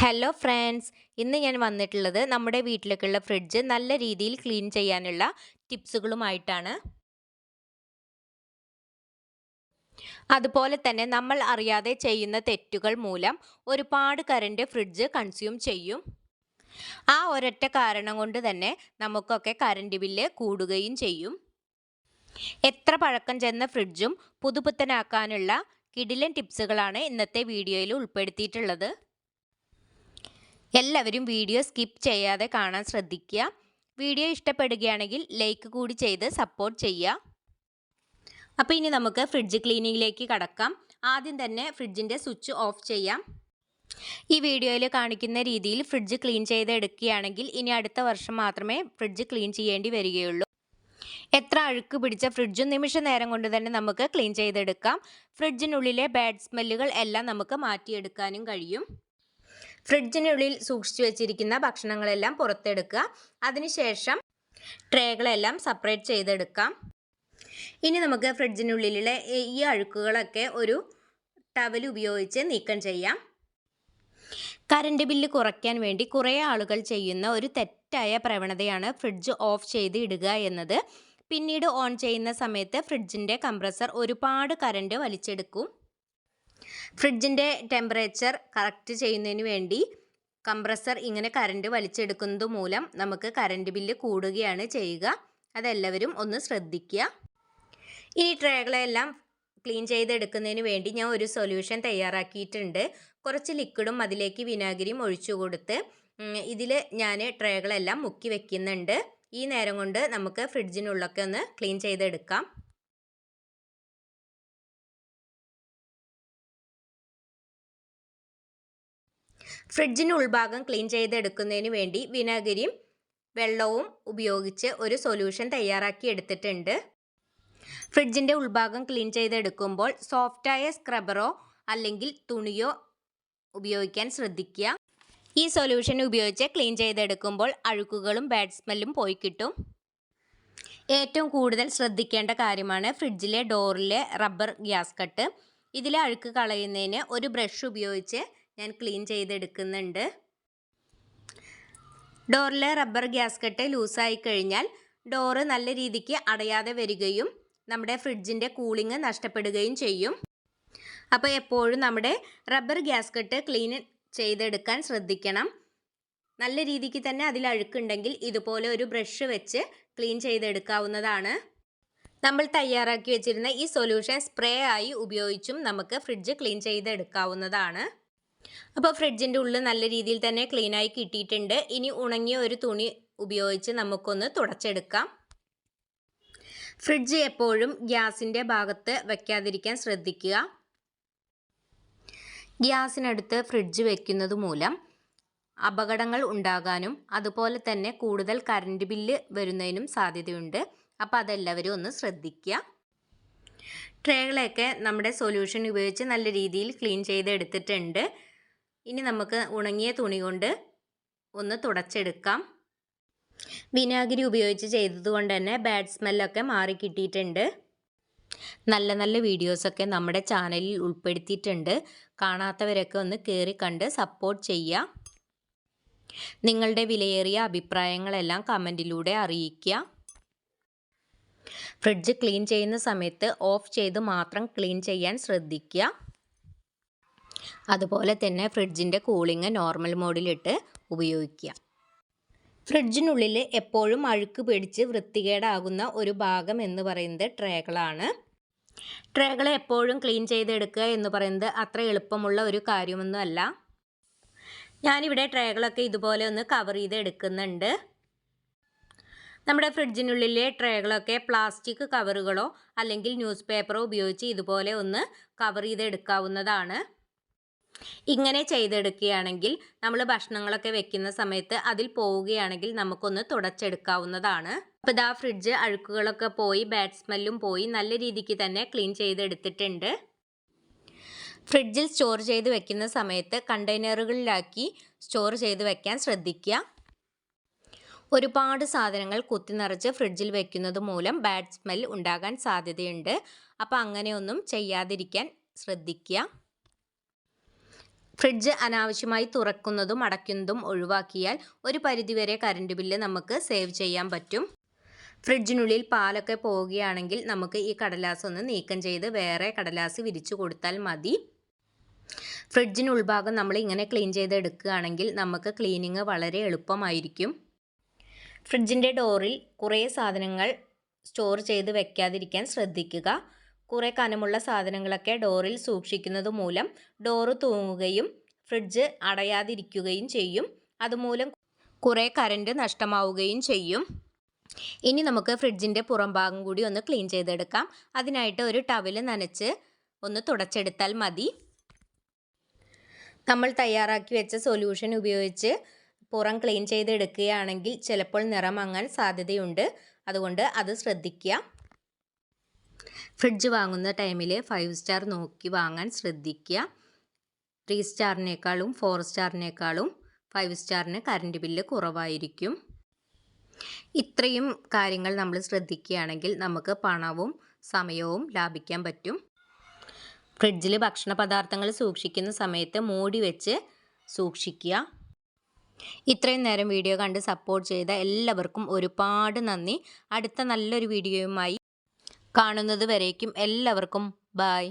Hello friends ഇന്ന് ഞാൻ വന്നിട്ടുള്ളത് നമ്മുടെ വീട്ടിലേക്കുള്ള ഫ്രിഡ്ജ് നല്ല രീതിയിൽ ക്ലീൻ ചെയ്യാനുള്ള ടിപ്സുകളുമായിട്ടാണ് അതുപോലെ തന്നെ നമ്മൾ അറിയാതെ ചെയ്യുന്ന തെറ്റുകൾ മൂലം ഒരുപാട് കറണ്ട് ഫ്രിഡ്ജ് കൺസ്യൂം ചെയ്യും. ആ ഒരൊറ്റ കാരണം കൊണ്ട് തന്നെ നമുക്കൊക്കെ കറണ്ട് ബില്ല് കൂടുകയും ചെയ്യും. എത്ര പഴക്കം ചെന്ന ഫ്രിഡ്ജും പുതുപുത്തനാക്കാനുള്ള കിടിലൻ ടിപ്സുകളാണ് ഇന്നത്തെ വീഡിയോയിൽ ഉൾപ്പെടുത്തിയിട്ടുള്ളത്. എല്ലാവരും വീഡിയോ സ്കിപ്പ് ചെയ്യാതെ കാണാൻ ശ്രദ്ധിക്കുക. വീഡിയോ ഇഷ്ടപ്പെടുകയാണെങ്കിൽ ലൈക്ക് കൂടി ചെയ്ത് സപ്പോർട്ട് ചെയ്യുക. അപ്പോൾ ഇനി നമുക്ക് ഫ്രിഡ്ജ് ക്ലീനിങ്ങിലേക്ക് കടക്കാം. ആദ്യം തന്നെ ഫ്രിഡ്ജിന്റെ സ്വിച്ച് ഓഫ് ചെയ്യാം. ഈ വീഡിയോയിൽ കാണിക്കുന്ന രീതിയിൽ ഫ്രിഡ്ജ് ക്ലീൻ ചെയ്തെടുക്കുകയാണെങ്കിൽ ഇനി അടുത്ത വർഷം മാത്രമേ ഫ്രിഡ്ജ് ക്ലീൻ ചെയ്യേണ്ടി വരികയുള്ളൂ. എത്ര അഴുക്ക് പിടിച്ച ഫ്രിഡ്ജും നിമിഷ നേരം കൊണ്ട് തന്നെ നമുക്ക് ക്ലീൻ ചെയ്തെടുക്കാം. ഫ്രിഡ്ജിനുള്ളിലെ ബാഡ് സ്മെല്ലുകൾ എല്ലാം നമുക്ക് മാറ്റിയെടുക്കാനും കഴിയും. ഫ്രിഡ്ജിനുള്ളിൽ സൂക്ഷിച്ചു വെച്ചിരിക്കുന്ന ഭക്ഷണങ്ങളെല്ലാം പുറത്തെടുക്കുക. അതിനുശേഷം ട്രേകളെല്ലാം സെപ്പറേറ്റ് ചെയ്തെടുക്കാം. ഇനി നമുക്ക് ഫ്രിഡ്ജിനുള്ളിലെ ഈ അഴുക്കുകളൊക്കെ ഒരു ടവൽ ഉപയോഗിച്ച് നീക്കം ചെയ്യാം. കറണ്ട് ബില്ല് കുറയ്ക്കാൻ വേണ്ടി കുറേ ആളുകൾ ചെയ്യുന്ന ഒരു തെറ്റായ പ്രവണതയാണ് ഫ്രിഡ്ജ് ഓഫ് ചെയ്ത് ഇടുക എന്നത്. പിന്നീട് ഓൺ ചെയ്യുന്ന സമയത്ത് ഫ്രിഡ്ജിന്റെ കംപ്രസർ ഒരുപാട് കറണ്ട് വലിച്ചെടുക്കും. ഫ്രിഡ്ജിന്റെ ടെമ്പറേച്ചർ കറക്റ്റ് ചെയ്യുന്നതിന് വേണ്ടി കംപ്രസർ ഇങ്ങനെ കറണ്ട് വലിച്ചെടുക്കുന്നത് മൂലം നമുക്ക് കറണ്ട് ബില്ല് കൂടുകയാണ് ചെയ്യുക. അതെല്ലാവരും ഒന്ന് ശ്രദ്ധിക്കുക. ഈ ട്രേകളെല്ലാം ക്ലീൻ ചെയ്തെടുക്കുന്നതിന് വേണ്ടി ഞാൻ ഒരു സൊല്യൂഷൻ തയ്യാറാക്കിയിട്ടുണ്ട്. കുറച്ച് ലിക്വിഡും അതിലേക്ക് വിനാഗിരിയും ഒഴിച്ചു കൊടുത്ത് ഇതിൽ ഞാൻ ട്രേകളെല്ലാം മുക്കി വെക്കുന്നുണ്ട്. ഈ നേരം കൊണ്ട് നമുക്ക് ഫ്രിഡ്ജിനുള്ളൊക്കെ ഒന്ന് ക്ലീൻ ചെയ്തെടുക്കാം. ഫ്രിഡ്ജിന് ഉൾഭാഗം ക്ലീൻ ചെയ്തെടുക്കുന്നതിന് വേണ്ടി വിനാഗിരിയും വെള്ളവും ഉപയോഗിച്ച് ഒരു സൊല്യൂഷൻ തയ്യാറാക്കി എടുത്തിട്ടുണ്ട്. ഫ്രിഡ്ജിന്റെ ഉൾഭാഗം ക്ലീൻ ചെയ്തെടുക്കുമ്പോൾ സോഫ്റ്റായ സ്ക്രബറോ അല്ലെങ്കിൽ തുണിയോ ഉപയോഗിക്കാൻ ശ്രദ്ധിക്കുക. ഈ സൊല്യൂഷൻ ഉപയോഗിച്ച് ക്ലീൻ ചെയ്തെടുക്കുമ്പോൾ അഴുക്കുകളും ബാഡ് സ്മെല്ലും പോയി കിട്ടും. ഏറ്റവും കൂടുതൽ ശ്രദ്ധിക്കേണ്ട കാര്യമാണ് ഫ്രിഡ്ജിലെ ഡോറിലെ റബ്ബർ ഗ്യാസ് കട്ട്. ഇതിലെ അഴുക്ക് കളയുന്നതിന് ഒരു ബ്രഷ് ഉപയോഗിച്ച് ഞാൻ ക്ലീൻ ചെയ്തെടുക്കുന്നുണ്ട്. ഡോറിലെ റബ്ബർ ഗ്യാസ് കട്ട് ലൂസായി കഴിഞ്ഞാൽ ഡോറ് നല്ല രീതിക്ക് അടയാതെ വരികയും നമ്മുടെ ഫ്രിഡ്ജിന്റെ കൂളിംഗ് നഷ്ടപ്പെടുകയും ചെയ്യും. അപ്പോൾ എപ്പോഴും നമ്മുടെ റബ്ബർ ഗ്യാസ് കട്ട് ക്ലീൻ ചെയ്തെടുക്കാൻ ശ്രദ്ധിക്കണം. നല്ല രീതിക്ക് തന്നെ അതിൽ അഴുക്കുണ്ടെങ്കിൽ ഇതുപോലെ ഒരു ബ്രഷ് വെച്ച് ക്ലീൻ ചെയ്തെടുക്കാവുന്നതാണ്. നമ്മൾ തയ്യാറാക്കി വെച്ചിരുന്ന ഈ സൊല്യൂഷൻ സ്പ്രേ ആയി ഉപയോഗിച്ചും നമുക്ക് ഫ്രിഡ്ജ് ക്ലീൻ ചെയ്തെടുക്കാവുന്നതാണ്. അപ്പോൾ ഫ്രിഡ്ജിന്റെ ഉള്ളിൽ നല്ല രീതിയിൽ തന്നെ ക്ലീനായി കിട്ടിയിട്ടുണ്ട്. ഇനി ഉണങ്ങിയ ഒരു തുണി ഉപയോഗിച്ച് നമുക്കൊന്ന് തുടച്ചെടുക്കാം. ഫ്രിഡ്ജ് എപ്പോഴും ഗ്യാസിന്റെ ഭാഗത്ത് വയ്ക്കാതിരിക്കാൻ ശ്രദ്ധിക്കുക. ഗ്യാസിനടുത്ത് ഫ്രിഡ്ജ് വയ്ക്കുന്നത് മൂലം അപകടങ്ങൾ ഉണ്ടാകാനും അതുപോലെ തന്നെ കൂടുതൽ കറണ്ട് ബില്ല് വരുന്നതിനും സാധ്യതയുണ്ട്. അപ്പോൾ അതെല്ലാവരും ഒന്ന് ശ്രദ്ധിക്കുക. ട്രേകളെയൊക്കെ നമ്മുടെ സൊല്യൂഷൻ ഉപയോഗിച്ച് നല്ല രീതിയിൽ ക്ലീൻ ചെയ്തെടുത്തിട്ടുണ്ട്. ഇനി നമുക്ക് ഉണങ്ങിയ തുണി കൊണ്ട് ഒന്ന് തുടച്ചെടുക്കാം. വിനാഗിരി ഉപയോഗിച്ച് ചെയ്തതുകൊണ്ട് തന്നെ ബാഡ് സ്മെല്ലൊക്കെ മാറി കിട്ടിയിട്ടുണ്ട്. നല്ല നല്ല വീഡിയോസൊക്കെ നമ്മുടെ ചാനലിൽ ഉൾപ്പെടുത്തിയിട്ടുണ്ട്. കാണാത്തവരൊക്കെ ഒന്ന് കയറി കണ്ട് സപ്പോർട്ട് ചെയ്യുക നിങ്ങളുടെ വിലയേറിയ അഭിപ്രായങ്ങളെല്ലാം കമന്റിലൂടെ അറിയിക്കുക ഫ്രിഡ്ജ് ക്ലീൻ ചെയ്യുന്ന സമയത്ത് ഓഫ് ചെയ്ത് മാത്രം ക്ലീൻ ചെയ്യാൻ ശ്രദ്ധിക്കുക അതുപോലെ തന്നെ ഫ്രിഡ്ജിന്റെ കൂളിംഗ് നോർമൽ മോഡിലിട്ട് ഉപയോഗിക്കുക. ഫ്രിഡ്ജിനുള്ളിൽ എപ്പോഴും അഴുക്ക് പിടിച്ച് വൃത്തികേടാകുന്ന ഒരു ഭാഗം എന്ന് പറയുന്നത് ട്രേകളാണ്. ട്രേകൾ എപ്പോഴും ക്ലീൻ ചെയ്തെടുക്കുക എന്ന് പറയുന്നത് അത്ര എളുപ്പമുള്ള ഒരു കാര്യമൊന്നുമല്ല. ഞാനിവിടെ ട്രേകളൊക്കെ ഇതുപോലെ ഒന്ന് കവർ ചെയ്ത് എടുക്കുന്നുണ്ട് നമ്മുടെ ഫ്രിഡ്ജിനുള്ളിലെ ട്രേകളൊക്കെ പ്ലാസ്റ്റിക് കവറുകളോ അല്ലെങ്കിൽ ന്യൂസ് പേപ്പറോ ഉപയോഗിച്ച് ഇതുപോലെ ഒന്ന് കവർ ചെയ്ത് എടുക്കാവുന്നതാണ് ഇങ്ങനെ ചെയ്തെടുക്കുകയാണെങ്കിൽ നമ്മൾ ഭക്ഷണങ്ങളൊക്കെ വെക്കുന്ന സമയത്ത് അതിൽ പോവുകയാണെങ്കിൽ നമുക്കൊന്ന് തുടച്ചെടുക്കാവുന്നതാണ്. അപ്പോൾ ഇതാ ഫ്രിഡ്ജ് അഴുക്കുകളൊക്കെ പോയി ബാഡ് സ്മെല്ലും പോയി നല്ല രീതിക്ക് തന്നെ ക്ലീൻ ചെയ്തെടുത്തിട്ടുണ്ട്. ഫ്രിഡ്ജിൽ സ്റ്റോർ ചെയ്ത് വെക്കുന്ന സമയത്ത് കണ്ടെയ്നറുകളിലാക്കി സ്റ്റോർ ചെയ്ത് വെക്കാൻ ശ്രദ്ധിക്കുക. ഒരുപാട് സാധനങ്ങൾ കുത്തി നിറച്ച് ഫ്രിഡ്ജിൽ വെക്കുന്നത് മൂലം ബാഡ് സ്മെൽ ഉണ്ടാകാൻ സാധ്യതയുണ്ട്. അപ്പോൾ അങ്ങനെയൊന്നും ചെയ്യാതിരിക്കാൻ ശ്രദ്ധിക്കുക. ഫ്രിഡ്ജ് അനാവശ്യമായി തുറക്കുന്നതും അടയ്ക്കുന്നതും ഒഴിവാക്കിയാൽ ഒരു പരിധിവരെ കറണ്ട് ബില്ല് നമുക്ക് സേവ് ചെയ്യാൻ പറ്റും. ഫ്രിഡ്ജിനുള്ളിൽ പാലൊക്കെ പോവുകയാണെങ്കിൽ നമുക്ക് ഈ കടലാസ് ഒന്ന് നീക്കം ചെയ്ത് വേറെ കടലാസ് വിരിച്ചു കൊടുത്താൽ മതി. ഫ്രിഡ്ജിന് ഉൾഭാഗം നമ്മൾ ഇങ്ങനെ ക്ലീൻ ചെയ്ത് എടുക്കുകയാണെങ്കിൽ നമുക്ക് ക്ലീനിങ് വളരെ എളുപ്പമായിരിക്കും. ഫ്രിഡ്ജിന്റെ ഡോറിൽ കുറേ സാധനങ്ങൾ സ്റ്റോർ ചെയ്ത് വെക്കാതിരിക്കാൻ ശ്രദ്ധിക്കുക. കുറേ കനമുള്ള സാധനങ്ങളൊക്കെ ഡോറിൽ സൂക്ഷിക്കുന്നത് മൂലം ഡോറ് തൂങ്ങുകയും ഫ്രിഡ്ജ് അടയാതിരിക്കുകയും ചെയ്യും. അതുമൂലം കുറേ കറണ്ട് നഷ്ടമാവുകയും ചെയ്യും. ഇനി നമുക്ക് ഫ്രിഡ്ജിന്റെ പുറം ഭാഗം കൂടി ഒന്ന് ക്ലീൻ ചെയ്തെടുക്കാം. അതിനായിട്ട് ഒരു ടവൽ നനച്ച് ഒന്ന് തുടച്ചെടുത്താൽ മതി. നമ്മൾ തയ്യാറാക്കി വെച്ച സൊല്യൂഷൻ ഉപയോഗിച്ച് പുറം ക്ലീൻ ചെയ്തെടുക്കുകയാണെങ്കിൽ ചിലപ്പോൾ നിറമങ്ങാൻ സാധ്യതയുണ്ട്. അതുകൊണ്ട് അത് ശ്രദ്ധിക്കുക. ഫ്രിഡ്ജ് വാങ്ങുന്ന ടൈമിൽ ഫൈവ് സ്റ്റാർ നോക്കി വാങ്ങാൻ ശ്രദ്ധിക്കുക. ത്രീ സ്റ്റാറിനേക്കാളും ഫോർ സ്റ്റാറിനേക്കാളും ഫൈവ് സ്റ്റാറിന് കറണ്ട് ബില്ല് കുറവായിരിക്കും. ഇത്രയും കാര്യങ്ങൾ നമ്മൾ ശ്രദ്ധിക്കുകയാണെങ്കിൽ നമുക്ക് പണവും സമയവും ലാഭിക്കാൻ പറ്റും. ഫ്രിഡ്ജിൽ ഭക്ഷണ പദാർത്ഥങ്ങൾ സൂക്ഷിക്കുന്ന സമയത്ത് മൂടി വെച്ച് സൂക്ഷിക്കുക. ഇത്രയും നേരം വീഡിയോ കണ്ട് സപ്പോർട്ട് ചെയ്ത എല്ലാവർക്കും ഒരുപാട് നന്ദി. അടുത്ത നല്ലൊരു വീഡിയോയുമായി കാണുന്നത് വരേക്കും. എല്ലാവർക്കും ബായ്